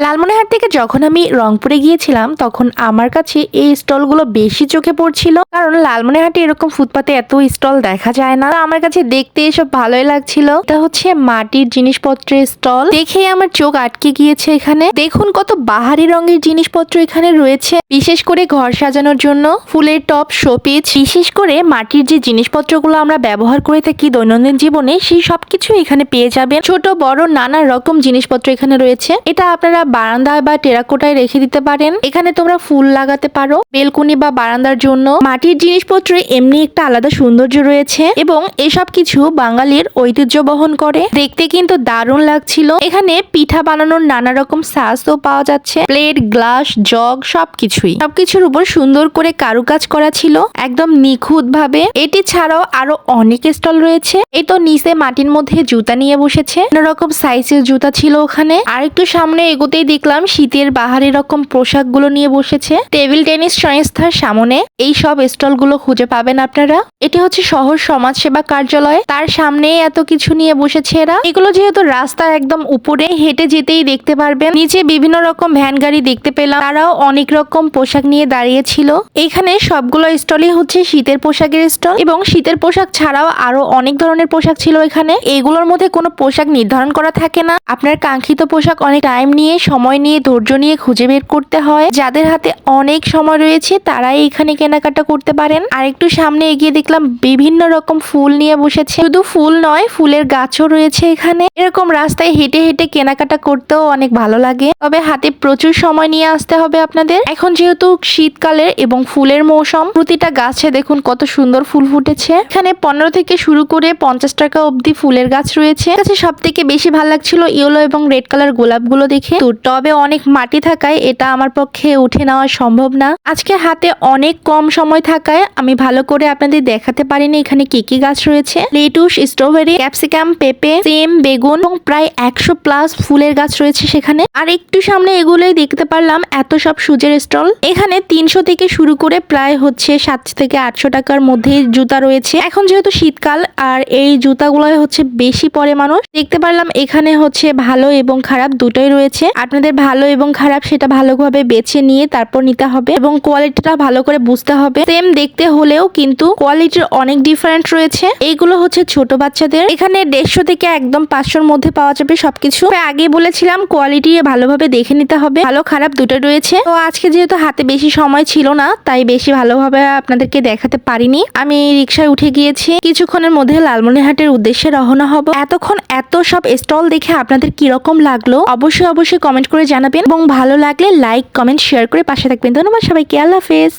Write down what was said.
লালমনিরহাট থেকে যখন আমি রংপুরে গিয়েছিলাম, তখন আমার কাছে এই স্টলগুলো বেশি চোখে পড়ছিল। কারণ লালমনিরহাটে এরকম ফুটপাতে এত স্টল দেখা যায় না। আমার কাছে দেখতে এসব ভালোই লাগছিল। এটা হচ্ছে মাটির জিনিসপত্রের স্টল। দেখেই আমার চোখ আটকে গিয়েছে এখানে। দেখুন কত বাহারি রঙের জিনিসপত্র এখানে রয়েছে। বিশেষ করে ঘর সাজানোর জন্য ফুলের টপ শোপিস। বিশেষ করে মাটির যে জিনিসপত্রগুলো আমরা ব্যবহার করে থাকি দৈনন্দিন জীবনে, সেই সবকিছু এখানে পেয়ে যাবেন। ছোট, বড়, নানা রকম জিনিসপত্র এখানে রয়েছে। এটা আপনারা বারান্দায় বা টেরাকোটায় রেখে দিতে পারেন। এখানে তোমরা ফুল লাগাতে পারো। বেলকুনি বা বারান্দার জন্য মাটির জিনিসপত্রে এমনি একটা আলাদা সৌন্দর্য রয়েছে এবং এসব কিছু বাঙালির ঐতিহ্য বহন করে। দেখতে কিন্তু দারুণ লাগছিল। এখানে পিঠা বানানোর নানা রকম সাসও পাওয়া যাচ্ছে। প্লেট, গ্লাস, জগ, সবকিছুই। সবকিছুর উপর সুন্দর করে কারুকাজ করা ছিল, একদম নিখুঁত ভাবে এটি ছাড়াও আরও অনেক স্টল রয়েছে। এই তো নিচে মাটির মধ্যে জুতা নিয়ে বসেছে। নানা রকম সাইজের জুতা ছিল ওখানে। আর একটু সামনে এগোতেই দেখলাম শীতের বাহারি রকম পোশাকগুলো নিয়ে বসেছে। টেবিল টেনিস সংস্থার সামনে এই সব স্টলগুলো খুঁজে পাবেন আপনারা। এটি হচ্ছে শহর সমাজ সেবা কার্যালয়। তার সামনেই এত কিছু নিয়ে বসেছে এরা। এগুলো যেহেতু রাস্তার একদম উপরে, হেঁটে যেতেই দেখতে পারবেন। নিচে বিভিন্ন রকম ভ্যান গাড়ি দেখতে পেলাম। তারাও অনেক রকম পোশাক নিয়ে দাঁড়িয়েছিল। এখানে সবগুলো স্টলই হচ্ছে শীতের পোশাকের স্টল এবং শীতের পোশাক ছাড়াও আরও অনেক ধরনের পোশাক ছিল এখানে। এগুলোর মধ্যে কোনো পোশাক নির্ধারণ করা থাকে না। আপনার কাঙ্ক্ষিত পোশাক অনেক টাইম নিয়ে সময় নিয়ে, ধৈর্য নিয়ে খুঁজে বের করতে হয়। যাদের হাতে অনেক সময় রয়েছে, তারাই এখানে কেনাকাটা করতে পারেন। আর একটু সামনে এগিয়ে দেখলাম, বিভিন্ন রকম ফুল নিয়ে বসেছে। শুধু ফুল নয়, ফুলের গাছও রয়েছে এখানে। এরকম রাস্তায় হেঁটে হেঁটে কেনাকাটা করতেও অনেক ভালো লাগে। তবে হাতে প্রচুর সময় নিয়ে আসতে হবে আপনাদের। এখন যেহেতু শীতকালের এবং ফুলের মৌসুম, প্রতিটা গাছে দেখুন কত সুন্দর ফুল ফুটেছে। এখানে পনেরো থেকে শুরু করে পঞ্চাশ টাকা অবধি ফুলের গাছ রয়েছে। সব থেকে বেশি ভালো লাগছিল ইয়েলো এবং রেড কালার গোলাপগুলো দেখে। তো টবে অনেক মাটি থাকায় এটা আমার পক্ষে উঠে নেওয়া সম্ভব না। আজকে হাতে অনেক কম সময় থাকায় আমি ভালো করে আপনাদের দেখাতে পারিনি এখানে কি কি গাছ রয়েছে। লেটুস, স্ট্রবেরি, ক্যাপসিকাম, পেঁপে, সেম, বেগুন এবং প্রায় একশো প্লাস ফুলের গাছ রয়েছে সেখানে। আর একটু সামনে এগুলোই দেখতে পারলাম, এত সব সুজের স্টল। এখানে তিনশো থেকে শুরু করে প্রায় হচ্ছে সাত থেকে আটশো টাকার মধ্যে জুতা রয়েছে। এখন যেহেতু শীতকাল, আর এই জুতাগুলোই হচ্ছে বেশি পরে মানুষ। দেখতে পারলাম এখানে হচ্ছে ভালো এবং খারাপ দুটোই রয়েছে। আপনাদের ভালো এবং খারাপ সেটা ভালোভাবে বেছে নিয়ে তারপর নিতে হবে এবং কোয়ালিটিটা ভালো করে বুঝতে হবে। সেম দেখতে হলেও কিন্তু কোয়ালিটির অনেক ডিফারেন্ট রয়েছে। এইগুলো হচ্ছে ছোট বাচ্চাদের। এখানে দেড়শো থেকে একদম পাঁচশোর মধ্যে পাওয়া যাবে সবকিছু। আগে বলেছিলাম কোয়ালিটি ভালোভাবে দেখে নিতে হবে। ভালো খারাপ দুটো রয়েছে। তো আজকে যেহেতু হাতে বেশি সময় ছিল না, তাই বেশি ভালোভাবে আপনাদেরকে দেখাতে পারিনি। আমি রিক্সায় উঠে গিয়েছি। কিছুক্ষণের মধ্যে লালমনিরহাটের উদ্দেশ্যে রওনা হব। এতক্ষণ এত সব স্টল দেখে আপনাদের কীরকম লাগল? অবশ্যই অবশ্যই কমেন্ট করে জানাবেন। এবং ভালো লাগলে লাইক, কমেন্ট, শেয়ার করে পাশে থাকবেন। ধন্যবাদ সবাইকে। আল্লাহ হাফেজ।